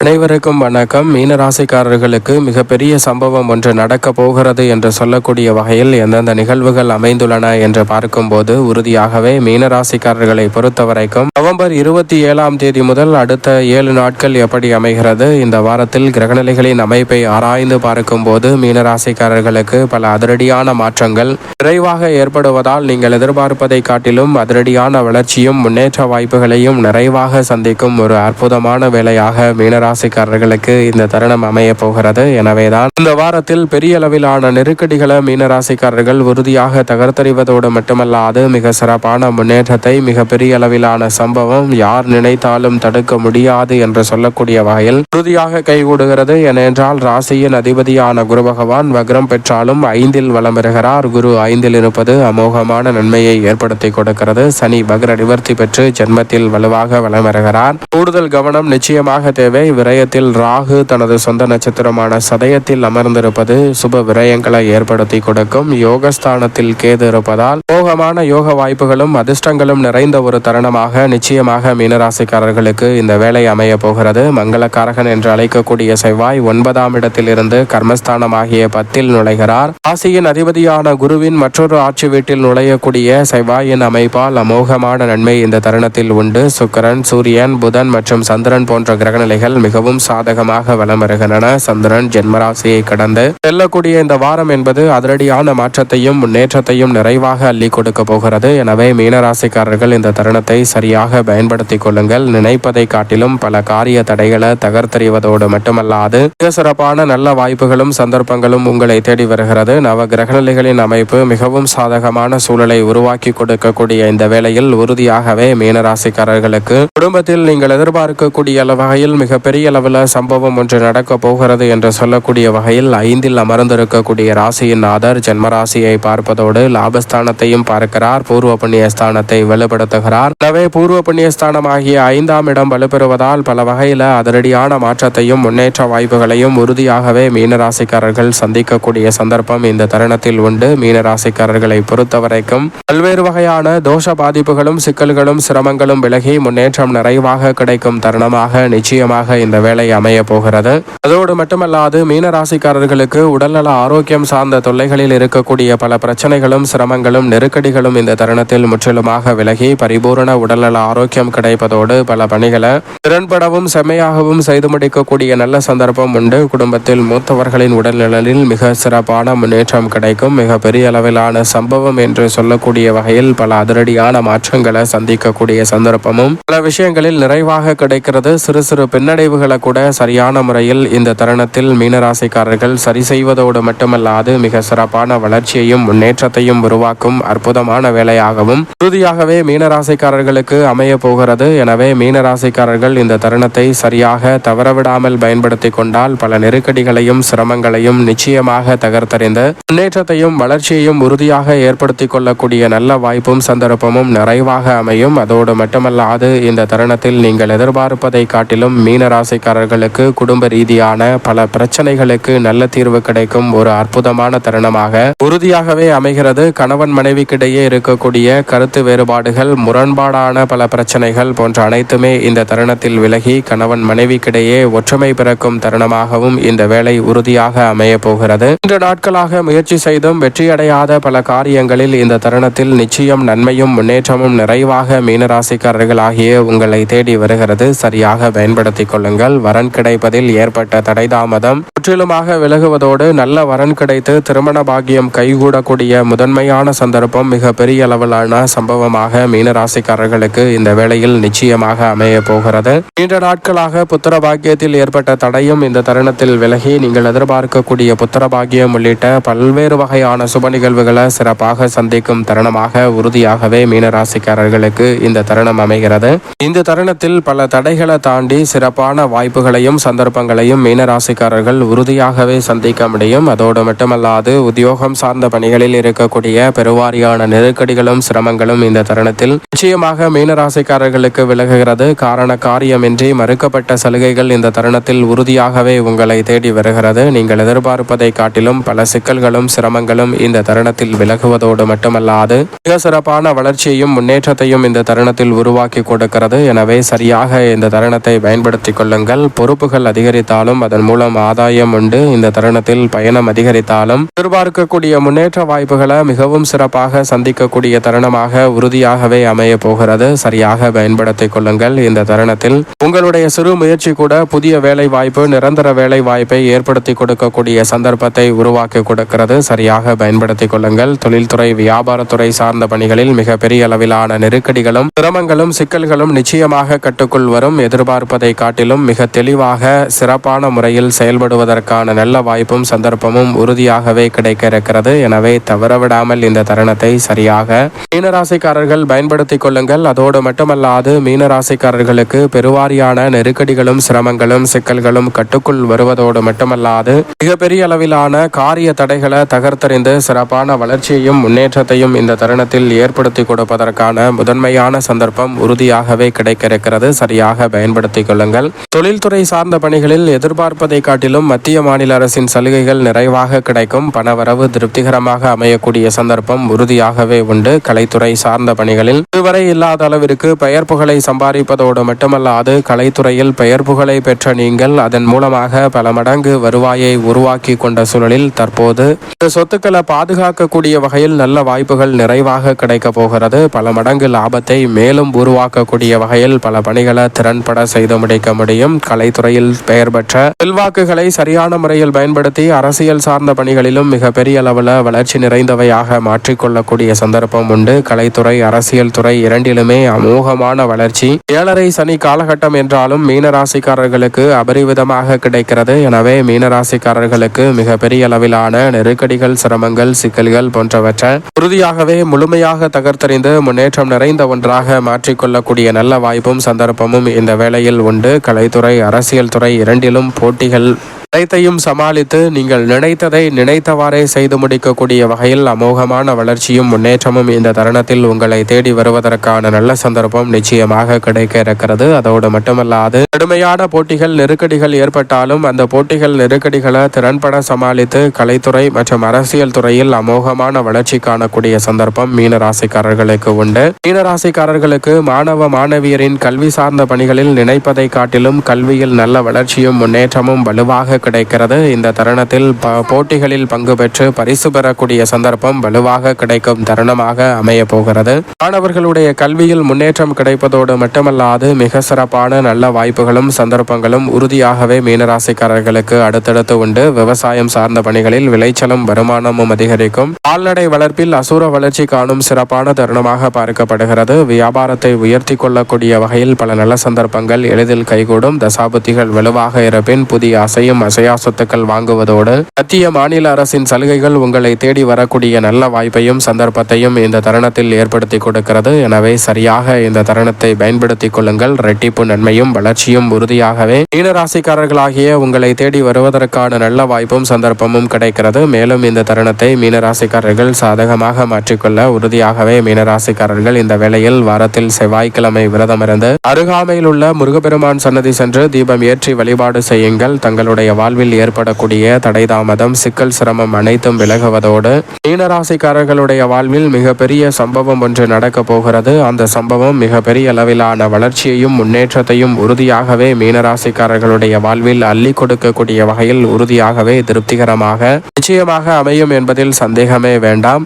அனைவருக்கும் வணக்கம். மீனராசிக்காரர்களுக்கு மிகப்பெரிய சம்பவம் ஒன்று நடக்க போகிறது என்று சொல்லக்கூடிய வகையில் எந்தெந்த நிகழ்வுகள் அமைந்துள்ளன என்று பார்க்கும்போது உறுதியாகவே மீனராசிக்காரர்களை பொறுத்தவரைக்கும் நவம்பர் இருபத்தி ஏழாம் தேதி முதல் அடுத்த ஏழு நாட்கள் எப்படி அமைகிறது இந்த வாரத்தில் கிரகநிலைகளின் அமைப்பை ஆராய்ந்து பார்க்கும்போது மீனராசிக்காரர்களுக்கு பல அதிரடியான மாற்றங்கள் விரைவாக ஏற்படுவதால் நீங்கள் எதிர்பார்ப்பதை காட்டிலும் அதிரடியான வளர்ச்சியும் முன்னேற்ற வாய்ப்புகளையும் நிறைவாக சந்திக்கும் ஒரு அற்புதமான வேலையாக மீனராசிக்காரர்களுக்கு இந்த தருணம் அமைய போகிறது. எனவே தான் இந்த வாரத்தில் பெரிய அளவிலான நெருக்கடிகளை மீனராசிக்காரர்கள் உறுதியாக தகர்த்தறிவதோடு மட்டுமல்லாது மிக சிறப்பான முன்னேற்றத்தை மிக பெரிய அளவிலான சம்பவம் யார் நினைத்தாலும் தடுக்க முடியாது என்று சொல்லக்கூடிய வகையில் உறுதியாக கைகூடுகிறது ஏனென்றால் ராசியின் அதிபதியான குரு பகவான் வக்ரம் பெற்றாலும் ஐந்தில் வளம் பெறுகிறார் குரு ஐந்தில் இருப்பது அமோகமான நன்மையை ஏற்படுத்தி கொடுக்கிறது. சனி வக்ர நிவர்த்தி பெற்று ஜென்மத்தில் வலுவாக வளம் பெறுகிறார் கூடுதல் கவனம் நிச்சயமாக தேவை. விரயத்தில் ராகு தனது சொந்த நட்சத்திரமான சதயத்தில் அமர்ந்திருப்பது சுப விரயங்களை ஏற்படுத்தி கொடுக்கும். யோகஸ்தானத்தில் கேது இருப்பதால் மோகமான யோக வாய்ப்புகளும் அதிர்ஷ்டங்களும் நிறைந்த ஒரு தருணமாக நிச்சயமாக மீனராசிக்காரர்களுக்கு இந்த வேலை அமைய போகிறது. மங்களக்காரகன் என்று அழைக்கக்கூடிய செவ்வாய் ஒன்பதாம் இடத்திலிருந்து கர்மஸ்தானமாகிய பத்தில் நுழைகிறார். ராசியின் அதிபதியான குருவின் மற்றொரு ஆட்சி வீட்டில் நுழையக்கூடிய செவ்வாயின் அமைப்பால் அமோகமான நன்மை இந்த தருணத்தில் உண்டு. சுக்கரன் சூரியன் புதன் மற்றும் சந்திரன் போன்ற கிரகநிலைகள் மிகவும் சாதகமாக வலம் வருகின்றன சந்திரன் ஜென்மராசியை கடந்து செல்லக்கூடிய இந்த வாரம் என்பது அதிரடியான மாற்றத்தையும் முன்னேற்றத்தையும் நிறைவாக அள்ளி கொடுக்க போகிறது. எனவே மீனராசிக்காரர்கள் இந்த தருணத்தை சரியாக பயன்படுத்திக் கொள்ளுங்கள். நினைப்பதை காட்டிலும் பல காரிய தடைகளை தகர்த்தறிவதோடு மட்டுமல்லாது மிக சிறப்பான நல்ல வாய்ப்புகளும் சந்தர்ப்பங்களும் உங்களை தேடி வருகிறது. நவ கிரகநிலைகளின் அமைப்பு மிகவும் சாதகமான சூழலை உருவாக்கி கொடுக்கக்கூடிய இந்த வேளையில் உறுதியாகவே மீனராசிக்காரர்களுக்கு குடும்பத்தில் நீங்கள் எதிர்பார்க்கக்கூடிய வகையில் மிகப்பெரிய அளவில் சம்பவம் ஒன்று நடக்க போகிறது என்று சொல்லக்கூடிய வகையில் ஐந்தில் அமர்ந்திருக்கக்கூடிய ராசியின் ஆதர் ஜென்மராசியை பார்ப்பதோடு லாபஸ்தானத்தையும் பார்க்கிறார். பூர்வ புண்ணிய ஸ்தானத்தை வலுப்படுத்துகிறார் எனவே பூர்வ புண்ணிய ஆகிய ஐந்தாம் இடம் வலுப்பெறுவதால் பல வகையில் அதிரடியான மாற்றத்தையும் முன்னேற்ற வாய்ப்புகளையும் உறுதியாகவே மீனராசிக்காரர்கள் சந்திக்கக்கூடிய சந்தர்ப்பம் இந்த தருணத்தில் உண்டு. மீனராசிக்காரர்களை பொறுத்தவரைக்கும் பல்வேறு வகையான தோஷ பாதிப்புகளும் சிக்கல்களும் சிரமங்களும் விலகி முன்னேற்றம் நிறைவாக கிடைக்கும் தருணமாக நிச்சயமாக இந்த வேலை அமைய போகிறது. அதோடு மட்டுமல்லாது மீன ராசிக்காரர்களுக்கு உடல்நல ஆரோக்கியம் சார்ந்த தொல்லைகளில் இருக்கக்கூடிய பல பிரச்சனைகளும் சிரமங்களும் நெருக்கடிகளும் இந்த தருணத்தில் முற்றிலுமாக விலகி பரிபூரண உடல்நல ஆரோக்கியம் கிடைப்பதோடு பல பணிகளை திறன்படவும் செம்மையாகவும் செய்து முடிக்கக்கூடிய நல்ல சந்தர்ப்பம் உண்டு. குடும்பத்தில் மூத்தவர்களின் உடல்நலனில் மிக சிறப்பான முன்னேற்றம் கிடைக்கும். மிக பெரிய அளவிலான சம்பவம் என்று சொல்லக்கூடிய வகையில் பல அதிரடியான மாற்றங்களை சந்திக்கக்கூடிய சந்தர்ப்பமும் பல விஷயங்களில் நிறைவாக கிடைக்கிறது. சிறு சிறு பின்னடைவுகள் கூட சரியான முறையில் இந்த தருணத்தில் மீனராசிக்காரர்கள் சரி செய்வதோடு மட்டுமல்லாது மிக சிறப்பான வளர்ச்சியையும் முன்னேற்றத்தையும் உருவாக்கும் அற்புதமான வேலையாகவும் உறுதியாகவே மீனராசிக்காரர்களுக்கு அமைய போகிறது. எனவே மீனராசிக்காரர்கள் இந்த தருணத்தை சரியாக தவறவிடாமல் பயன்படுத்தி கொண்டால் பல நெருக்கடிகளையும் சிரமங்களையும் நிச்சயமாக தகர்த்தறிந்து முன்னேற்றத்தையும் வளர்ச்சியையும் உறுதியாக ஏற்படுத்தி கொள்ளக்கூடிய நல்ல வாய்ப்பும் சந்தர்ப்பமும் நிறைவாக அமையும். அதோடு மட்டுமல்லாது இந்த தருணத்தில் நீங்கள் எதிர்பார்ப்பதை காட்டிலும் மீனராசி மீனராசிக்காரர்களுக்கு குடும்ப ரீதியான பல பிரச்சனைகளுக்கு நல்ல தீர்வு கிடைக்கும் ஒரு அற்புதமான தருணமாக. உறுதியாகவே அமைகிறது. கணவன் மனைவிக்கிடையே இருக்கக்கூடிய கருத்து வேறுபாடுகள் முரண்பாடான பல பிரச்சனைகள் போன்ற அனைத்துமே இந்த தருணத்தில் விலகி கணவன் மனைவிக்கிடையே ஒற்றுமை பிறக்கும் தருணமாகவும் இந்த வேலை உறுதியாக அமைய போகிறது. இன்று நாட்களாக முயற்சி செய்தும் வெற்றியடையாத பல காரியங்களில் இந்த தருணத்தில் நிச்சயம் நன்மையும் முன்னேற்றமும் நிறைவாக மீனராசிக்காரர்கள் ஆகிய உங்களை தேடி வருகிறது. சரியாக பயன்படுத்திக் கொள்ளுங்கள். வரன் கிடைப்பதில் ஏற்பட்ட தடை தாமதம் முற்றிலுமாக விலகுவதோடு நல்ல வரன் கிடைத்து திருமண பாகியம் கைகூடக்கூடிய முதன்மையான சந்தர்ப்பம் மிக பெரிய அளவிலான சம்பவமாக மீனராசிக்காரர்களுக்கு இந்த வேளையில் நிச்சயமாக அமைய போகிறது. நீண்ட நாட்களாக புத்திர பாக்கியத்தில் ஏற்பட்ட தடையும் இந்த தருணத்தில் விலகி நீங்கள் எதிர்பார்க்கக்கூடிய புத்திர பாக்கியம் உள்ளிட்ட பல்வேறு வகையான சுப நிகழ்வுகளை சிறப்பாக சந்திக்கும் தருணமாக உறுதியாகவே மீனராசிக்காரர்களுக்கு இந்த தருணம் அமைகிறது. இந்த தருணத்தில் பல தடைகளை தாண்டி சிறப்பான வாய்ப்புகளையும் சந்தர்ப்பங்களையும் மீனராசிக்காரர்கள் உறுதியாகவே சந்திக்க முடியும். அதோடு மட்டுமல்லாது உத்தியோகம் சார்ந்த பணிகளில் இருக்கக்கூடிய பெருவாரியான நெருக்கடிகளும் சிரமங்களும் இந்த தருணத்தில் நிச்சயமாக மீனராசிக்காரர்களுக்கு விலகுகிறது. காரண காரியமின்றி மறுக்கப்பட்ட சலுகைகள் இந்த தருணத்தில் உறுதியாகவே உங்களை தேடி வருகிறது. நீங்கள் எதிர்பார்ப்பதை காட்டிலும் பல சிக்கல்களும் சிரமங்களும் இந்த தருணத்தில் விலகுவதோடு மட்டுமல்லாது மிக சிறப்பான வளர்ச்சியையும் முன்னேற்றத்தையும் இந்த தருணத்தில் உருவாக்கி கொடுக்கிறது. எனவே சரியாக இந்த தருணத்தை பயன்படுத்திக் கொள்ள கொள்ளுங்கள். பொறுப்புகள் அதிகரித்தாலும் அதன் மூலம் ஆதாயம் உண்டு. இந்த தருணத்தில் பயணம் அதிகரித்தாலும் எதிர்பார்க்கக்கூடிய முன்னேற்ற வாய்ப்புகளை மிகவும் சிறப்பாக சந்திக்கக்கூடிய தருணமாக உறுதியாகவே அமைய போகிறது. சரியாக பயன்படுத்திக் கொள்ளுங்கள். இந்த தருணத்தில் உங்களுடைய சிறு முயற்சி கூட புதிய வேலை வாய்ப்பு நிரந்தர வேலை வாய்ப்பை ஏற்படுத்தி கொடுக்கக்கூடிய சந்தர்ப்பத்தை உருவாக்கி கொடுக்கிறது. சரியாக பயன்படுத்திக் கொள்ளுங்கள். தொழில்துறை வியாபாரத்துறை சார்ந்த பணிகளில் மிக பெரிய அளவிலான நெருக்கடிகளும் சிரமங்களும் சிக்கல்களும் நிச்சயமாக கட்டுக்குள் வரும். எதிர்பார்ப்பதை காட்டிலும் மிக தெளிவாக சிறப்பான முறையில் செயல்படுவதற்கான நல்ல வாய்ப்பும் சந்தர்ப்பமும் உறுதியாகவே கிடைக்க இருக்கிறது எனவே தவறவிடாமல் இந்த தருணத்தை சரியாக மீனராசிக்காரர்கள் பயன்படுத்திக் கொள்ளுங்கள். அதோடு மட்டுமல்லாது மீனராசிக்காரர்களுக்கு பெருவாரியான நெருக்கடிகளும் சிரமங்களும் சிக்கல்களும் கட்டுக்குள் வருவதோடு மட்டுமல்லாது மிகப்பெரிய அளவிலான காரிய தடைகளை தகர்த்தறிந்து சிறப்பான வளர்ச்சியையும் முன்னேற்றத்தையும் இந்த தருணத்தில் ஏற்படுத்தி கொடுப்பதற்கான முதன்மையான சந்தர்ப்பம் உறுதியாகவே கிடைக்க இருக்கிறது சரியாக பயன்படுத்திக் கொள்ளுங்கள். தொழில்துறை சார்ந்த பணிகளில் எதிர்பார்ப்பதை காட்டிலும் மத்திய மாநில அரசின் சலுகைகள் நிறைவாக கிடைக்கும். பணவரவு திருப்திகரமாக அமையக்கூடிய சந்தர்ப்பம் உறுதியாகவே உண்டு. கலைத்துறை சார்ந்த பணிகளில் இதுவரை இல்லாத அளவிற்கு பெயர் புகழை சம்பாதிப்பதோடு மட்டுமல்லாது கலைத்துறையில் பெயர் புகழை பெற்ற நீங்கள் அதன் மூலமாக பல மடங்கு வருவாயை உருவாக்கி கொண்ட சூழலில் தற்போது இந்த சொத்துக்களை பாதுகாக்கக்கூடிய வகையில் நல்ல வாய்ப்புகள் நிறைவாக கிடைக்கப் போகிறது. பல மடங்கு லாபத்தை மேலும் உருவாக்கக்கூடிய வகையில் பல பணிகளை திறன்பட செய்து முடிக்க முடியும். கலைத்துறையில் பெயர் பெற்ற செல்வாக்குகளை சரியான முறையில் பயன்படுத்தி அரசியல் சார்ந்த பணிகளிலும் மிக பெரிய அளவில் வளர்ச்சி நிறைந்தவையாக மாற்றிக்கொள்ளக்கூடிய சந்தர்ப்பம் உண்டு. கலைத்துறை அரசியல் துறை இரண்டிலுமே அமோகமான வளர்ச்சி. ஏழரை சனி காலகட்டம் என்றாலும் மீனராசிக்காரர்களுக்கு அபரிவிதமாக கிடைக்கிறது. எனவே மீனராசிக்காரர்களுக்கு மிக பெரிய அளவிலான நெருக்கடிகள் சிரமங்கள் சிக்கல்கள் போன்றவற்றை உறுதியாகவே முழுமையாக தகர்த்தறிந்து முன்னேற்றம் நிறைந்த ஒன்றாக மாற்றிக்கொள்ளக்கூடிய நல்ல வாய்ப்பும் சந்தர்ப்பமும் இந்த வேளையில் உண்டு. கலை கல்வித்துறை அரசியல் துறை இரண்டிலும் போட்டிகள் அனைத்தையும் சமாளித்து நீங்கள் நினைத்ததை நினைத்தவாறே செய்து முடிக்கக்கூடிய வகையில் அமோகமான வளர்ச்சியும் முன்னேற்றமும் இந்த தருணத்தில் உங்களை தேடி வருவதற்கான நல்ல சந்தர்ப்பம் நிச்சயமாக கிடைக்க இருக்கிறது அதோடு மட்டுமல்லாது கடுமையான போட்டிகள் நெருக்கடிகள் ஏற்பட்டாலும் அந்த போட்டிகள் நெருக்கடிகளை திறன்பட சமாளித்து கலைத்துறை மற்றும் அரசியல் துறையில் அமோகமான வளர்ச்சி காணக்கூடிய சந்தர்ப்பம் மீனராசிக்காரர்களுக்கு உண்டு. மீனராசிக்காரர்களுக்கு மாணவ மாணவியரின் கல்வி சார்ந்த பணிகளில் நினைப்பதை காட்டிலும் கல்வியில் நல்ல வளர்ச்சியும் முன்னேற்றமும் வலுவாக கிடைக்கிறது. இந்த தருணத்தில் ப- போட்டிகளில் பங்கு பெற்று பரிசு பெறக்கூடிய சந்தர்ப்பம் வலுவாக கிடைக்கும் தருணமாக அமைய போகிறது. மாணவர்களுடைய கல்வியில் முன்னேற்றம் கிடைப்பதோடு மட்டுமல்லாது மிக சிறப்பான நல்ல வாய்ப்புகளும் சந்தர்ப்பங்களும் உறுதியாகவே மீனராசிக்காரர்களுக்கு அடுத்தடுத்து உண்டு. விவசாயம் சார்ந்த பணிகளில் விளைச்சலும் வருமானமும் அதிகரிக்கும். கால்நடை வளர்ப்பில் அசுர வளர்ச்சி காணும் சிறப்பான தருணமாக பார்க்கப்படுகிறது. வியாபாரத்தை உயர்த்தி கொள்ளக்கூடிய வகையில் பல நல்ல சந்தர்ப்பங்கள் எளிதில் கைகூடும். தசாபுத்திகள் வலுவாக இருப்பின் புதிய அசையும் அசையா சொத்துக்கள் வாங்குவதோடு மத்திய மாநில அரசின் சலுகைகள் உங்களை தேடி வரக்கூடிய நல்ல வாய்ப்பையும் சந்தர்ப்பத்தையும் இந்த தருணத்தில் ஏற்படுத்தி கொடுக்கிறது. எனவே சரியாக இந்த தருணத்தை பயன்படுத்திக் கொள்ளுங்கள். ரெட்டிப்பு நன்மையும் வளர்ச்சியும் உறுதியாகவே. மீனராசிக்காரர்களாகிய உங்களை தேடி வருவதற்கான நல்ல வாய்ப்பும் சந்தர்ப்பமும் கிடைக்கிறது. மேலும் இந்த தருணத்தை மீனராசிக்காரர்கள் சாதகமாக மாற்றிக்கொள்ள உறுதியாகவே மீனராசிக்காரர்கள் இந்த வேளையில் வாரத்தில் செவ்வாய்க்கிழமை விரதமிருந்து அருகாமையில் உள்ள முருகப்பெருமான் சன்னதி சென்று தீபம் ஏற்றி வழிபாடு செய்யுங்கள். தங்களுடைய வாழ்வில் ஏற்படக்கூடிய தடை தாமதம் சிக்கல் சிரமம் அனைத்தும் விலகுவதோடு மீனராசிக்காரர்களுடைய வாழ்வில் மிகப்பெரிய சம்பவம் ஒன்று நடக்கப் போகிறது. அந்த சம்பவம் மிகப்பெரிய அளவிலான வளர்ச்சியையும் முன்னேற்றத்தையும் உறுதியாகவே மீனராசிக்காரர்களுடைய வாழ்வில் அள்ளி கொடுக்கக்கூடிய வகையில் உறுதியாகவே திருப்திகரமாக நிச்சயமாக அமையும் என்பதில் சந்தேகமே வேண்டாம்.